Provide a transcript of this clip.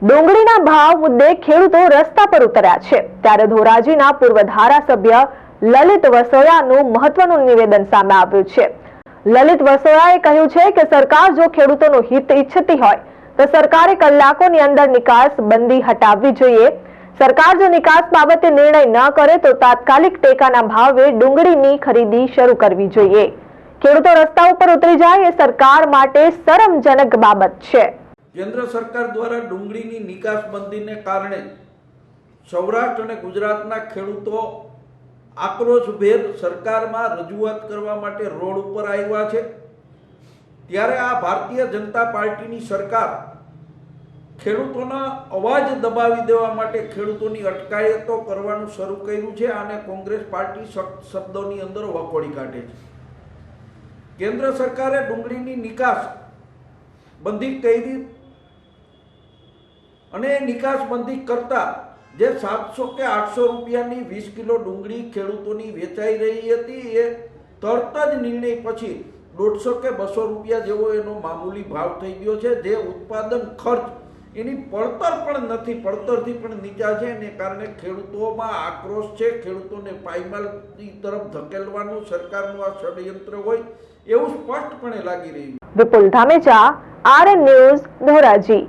ડુંગળીના ભાવ મુદ્દે ખેડૂતો રસ્તા પર ઉતર્યા છે. ત્યારે ધોરાજીના પૂર્વ ધારાસભ્ય લલિત વસોયાનું મહત્વનું નિવેદન સામે આવ્યું છે. લલિત વસોયાએ કહ્યું છે કે સરકાર જો ખેડૂતોનું હિત ઈચ્છતી હોય, તો સરકારે કલાકોની અંદર નિકાસ બંધી હટાવવી જોઈએ. સરકાર જો નિકાસ બાબતે નિર્ણય ન કરે, તો તાત્કાલિક ટેકાના ભાવે ડુંગળીની ખરીદી શરૂ કરવી જોઈએ. ખેડૂતો રસ્તા ઉપર ઉતરી જાય એ સરકાર માટે શરમજનક બાબત છે. કેન્દ્ર સરકાર દ્વારા ડુંગળીની નિકાસબંધીને કારણે સૌરાષ્ટ્ર અને ગુજરાતના ખેડૂતો આક્રોશભેર સરકારમાં રજૂઆત કરવા માટે રોડ ઉપર આવ્યા છે. ત્યારે આ ભારતીય જનતા પાર્ટીની સરકાર ખેડૂતોના અવાજ દબાવી દેવા માટે ખેડૂતોની અટકાયતો કરવાનું શરૂ કર્યું છે અને કોંગ્રેસ પાર્ટી શબ્દોની અંદર વખોડી કાઢે છે. કેન્દ્ર સરકારે ડુંગળીની નિકાસ બંધી કરી અને નિકાસબંધી કરતા જે સાતસો કે આઠસો રૂપિયાની વીસ કિલો ડુંગળી ખેડૂતોની વેચાઈ રહી હતી, એ તરત જ નિર્ણય પછી દોઢસો કે બસો રૂપિયા જેવો એનો મામૂલી ભાવ થઈ ગયો છે. જે ઉત્પાદન ખર્ચ એની પડતર પણ નથી, પડતરથી પણ નીચા છે એને કારણે ખેડૂતોમાં આક્રોશ છે. ખેડૂતોને પાયમાલની તરફ ધકેલવાનું સરકારનું આ ષડયંત્ર હોય એવું સ્પષ્ટપણે લાગી રહ્યું વિપુલ ધામેચા, આરએન ન્યૂઝ, ધોરાજી.